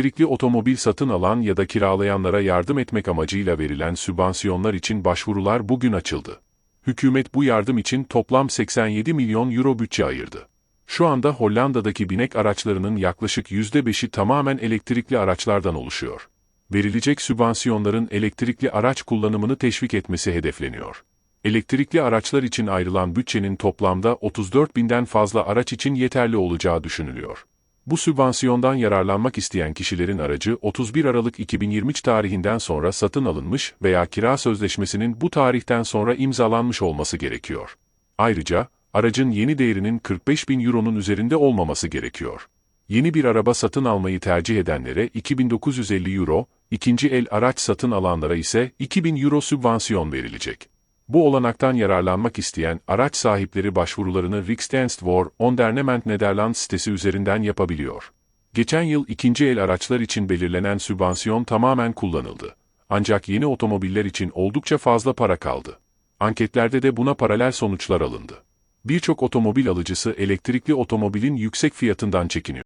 Elektrikli otomobil satın alan ya da kiralayanlara yardım etmek amacıyla verilen sübvansiyonlar için başvurular bugün açıldı. Hükümet bu yardım için toplam 87 milyon euro bütçe ayırdı. Şu anda Hollanda'daki binek araçlarının yaklaşık %5'i tamamen elektrikli araçlardan oluşuyor. Verilecek sübvansiyonların elektrikli araç kullanımını teşvik etmesi hedefleniyor. Elektrikli araçlar için ayrılan bütçenin toplamda 34 binden fazla araç için yeterli olacağı düşünülüyor. Bu sübvansiyondan yararlanmak isteyen kişilerin aracı 31 Aralık 2023 tarihinden sonra satın alınmış veya kira sözleşmesinin bu tarihten sonra imzalanmış olması gerekiyor. Ayrıca, aracın yeni değerinin 45 bin euronun üzerinde olmaması gerekiyor. Yeni bir araba satın almayı tercih edenlere 2950 euro, ikinci el araç satın alanlara ise 2000 euro sübvansiyon verilecek. Bu olanaktan yararlanmak isteyen araç sahipleri başvurularını Riksdienst Ondernement Nederland sitesi üzerinden yapabiliyor. Geçen yıl ikinci el araçlar için belirlenen sübvansiyon tamamen kullanıldı. Ancak yeni otomobiller için oldukça fazla para kaldı. Anketlerde de buna paralel sonuçlar alındı. Birçok otomobil alıcısı elektrikli otomobilin yüksek fiyatından çekiniyor.